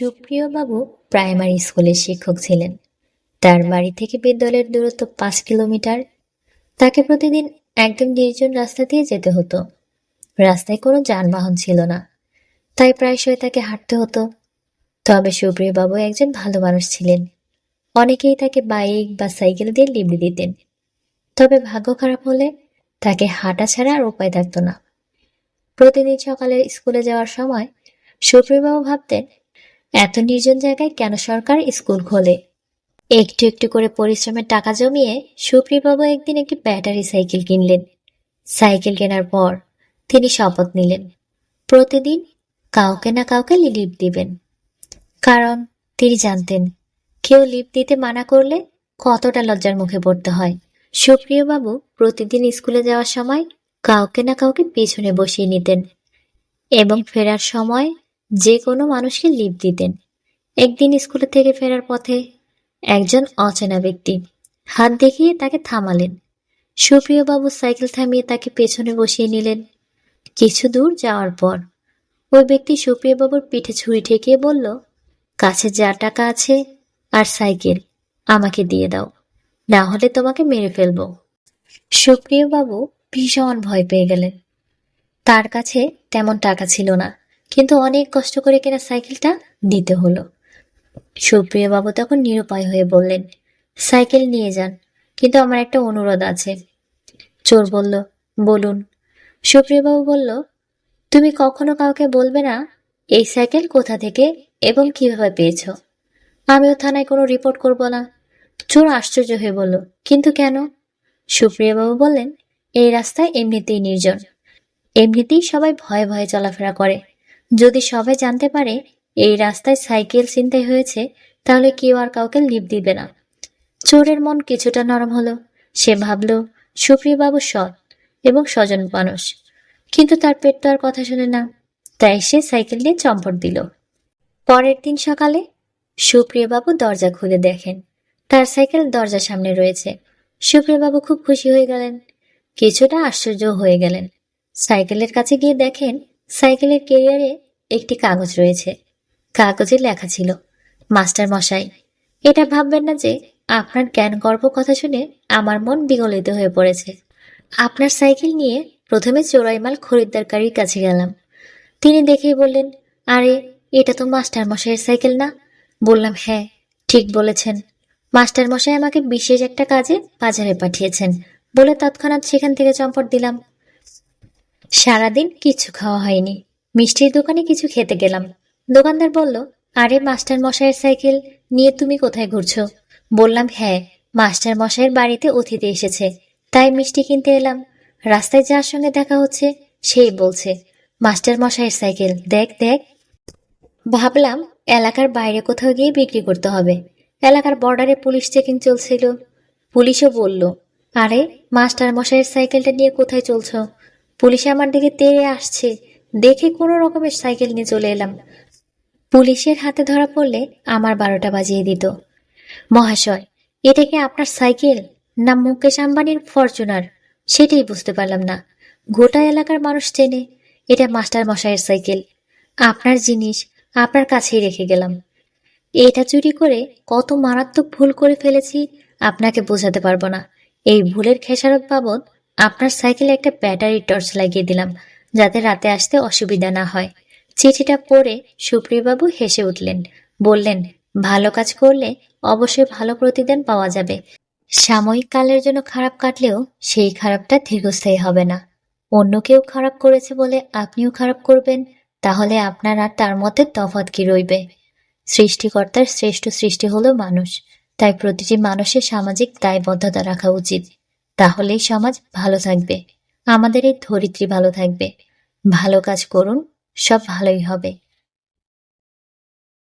সুপ্রিয় বাবু প্রাইমারি স্কুলের শিক্ষক ছিলেন। তার বাড়ি থেকে বিদ্যালয়ের দূরত্ব পাঁচ কিলোমিটার। তাকে প্রতিদিন একদম নির্জন রাস্তা দিয়ে যেতে হতো। রাস্তায় কোনো যানবাহন ছিল না, তাই প্রায়শই তাকে হাঁটতে হতো। তবে সুপ্রিয় বাবু একজন ভালো মানুষ ছিলেন। অনেকেই তাকে বাইক বা সাইকেল দিয়ে লিবড়ি দিতেন। তবে ভাগ্য খারাপ হলে তাকে হাঁটা ছাড়া আর উপায় থাকতো না। প্রতিদিন সকালে স্কুলে যাওয়ার সময় সুপ্রিয়বাবু ভাবতেন এত নির্জন জায়গায় কেন সরকার স্কুল খোলে? একটু একটু করে পরিশ্রমের টাকা জমিয়ে সুপ্রিয়বাবু একদিন একটি ব্যাটারি সাইকেল কিনলেন। সাইকেল কেনার পর তিনি শপথ নিলেন। প্রতিদিন কাউকে না কাউকে লিপ দিবেন। কারণ তিনি জানতেন, কেউ লিপ দিতে মানা করলে কতটা লজ্জার মুখে পড়তে হয়। সুপ্রিয়বাবু প্রতিদিন স্কুলে যাওয়ার সময় কাউকে না কাউকে পিছনে বসিয়ে নিতেন এবং ফেরার সময় যে কোনো মানুষকে লিপ দিতেন। একদিন স্কুলে থেকে ফেরার পথে একজন অচেনা ব্যক্তি হাত দেখিয়ে তাকে থামালেন। সুপ্রিয়বাবু সাইকেল থামিয়ে তাকে পেছনে বসিয়ে নিলেন। কিছু দূর যাওয়ার পর ওই ব্যক্তি সুপ্রিয়বাবুর পিঠে ছুরি ঠেকিয়ে বলল, কাছে যা টাকা আছে আর সাইকেল আমাকে দিয়ে দাও। না হলে তোমাকে মেরে ফেলব। সুপ্রিয়বাবু ভীষণ ভয় পেয়ে গেলেন। তার কাছে তেমন টাকা ছিল না। কিন্তু অনেক কষ্ট করে কেনা সাইকেলটা দিতে হলো। সুপ্রিয়বাবু তখন নিরুপায় হয়ে বললেন, সাইকেল নিয়ে যান, কিন্তু আমার একটা অনুরোধ আছে। চোর বলল, বলুন। সুপ্রিয়বাবু বলল, তুমি কখনো কাউকে বলবে না, এই সাইকেল কোথা থেকে এবং কীভাবে পেয়েছ? আমিও থানায় কোনো রিপোর্ট করব না। চোর আশ্চর্য হয়ে বলল, কিন্তু কেন? সুপ্রিয়বাবু বললেন, এই রাস্তায় এমনিতেই নির্জন। এমনিতেই সবাই ভয়ে ভয়ে চলাফেরা করে। যদি সবাই জানতে পারে এই রাস্তায় সাইকেল ছিনতাই হয়েছে, তাহলে কেউ আর কাউকে লিপ দিবে না। চোরের মন কিছুটা নরম হলো। সে ভাবল, সুপ্রিয়বাবু সৎ এবং স্বজন মানুষ। কিন্তু তার পেট তো আর কথা শোনে না। তাই সে সাইকেল নিয়ে চম্পট দিল। পরের দিন সকালে সুপ্রিয়বাবু দরজা খুলে দেখেন। তার সাইকেল দরজার সামনে রয়েছে। সুপ্রিয়বাবু খুব খুশি হয়ে গেলেন। কিছুটা আশ্চর্য হয়ে গেলেন। সাইকেলের কাছে গিয়ে দেখেন সাইকেলের কেরিয়ারে একটি কাগজ রয়েছে। কাগজে লেখা ছিল, মাস্টার মশাই, এটা ভাববেন না যে আপনার জ্ঞান গর্ব কথা শুনে আমার মন বিগলিত হয়ে পড়েছে। আপনার সাইকেল নিয়ে প্রথমে চোরাইমাল খরিদ্দারকারীর কাছে গেলাম। তিনি দেখেই বললেন, আরে, এটা তো মাস্টার মশাইয়ের সাইকেল না? বললাম হ্যাঁ ঠিক বলেছেন। মাস্টার মশাই আমাকে বিশেষ একটা কাজে বাজারে পাঠিয়েছেন। বলে তৎক্ষণাৎ সেখান থেকে চম্পট দিলাম। সারাদিন কিছু খাওয়া হয়নি। মিষ্টির দোকানে কিছু খেতে গেলাম। দোকানদার বলল, আরে মাস্টার মশাইয়ের সাইকেল নিয়ে তুমি কোথায় ঘুরছো? বললাম হ্যাঁ মাস্টার মশাইয়ের বাড়িতে অতিথি এসেছে। তাই মিষ্টি কিনতে এলাম। রাস্তায় যার সঙ্গে দেখা হচ্ছে, সেই বলছে মাস্টার মশাইয়ের সাইকেল, দেখ দেখ। ভাবলাম, এলাকার বাইরে কোথাও গিয়ে বিক্রি করতে হবে। এলাকার বর্ডারে পুলিশ চেকিং চলছিল। পুলিশও বলল, আরে মাস্টার মশাইয়ের সাইকেলটা নিয়ে কোথায় চলছো? পুলিশ আমার দিকে তেড়ে আসছে। দেখে কোনো রকমের সাইকেল নিয়ে চলে এলাম। পুলিশের হাতে ধরা পড়লে আমার বারোটা বাজিয়ে দিত। মহাশয়, এটা কি আপনার সাইকেল না মুকেশ আম্বানির ফরচুনার? সেটাই বুঝতে পারলাম না। গোটা এলাকার মানুষ চেনে এটা মাস্টার মশাইয়ের সাইকেল। আপনার জিনিস আপনার কাছেই রেখে গেলাম। এটা চুরি করে কত মারাত্মক ভুল করে ফেলেছি আপনাকে বোঝাতে পারব না। এই ভুলের খেসারত বাবদ আপনার সাইকেলে একটা ব্যাটারি টর্চ লাগিয়ে দিলাম, যাতে রাতে আসতে অসুবিধা না হয়। চিঠিটা পড়ে সুপ্রিয়বাবু হেসে উঠলেন, বললেন, ভালো কাজ করলে অবশ্যই ভালো প্রতিদান পাওয়া যাবে। সাময়িক কালের জন্য খারাপ কাটলেও সেই খারাপটা দীর্ঘস্থায়ী হবে না। অন্য কেউ খারাপ করেছে বলে আপনিও খারাপ করবেন, তাহলে আপনার আর তার মধ্যে তফাৎ কি রইবে? সৃষ্টিকর্তার শ্রেষ্ঠ সৃষ্টি হলো মানুষ, তাই প্রতিটি মানুষের সামাজিক দায়বদ্ধতা রাখা উচিত। তাহলেই সমাজ ভালো থাকবে। আমাদের এই ধরিত্রী ভালো থাকবে। ভালো কাজ করুন, সব ভালোই হবে।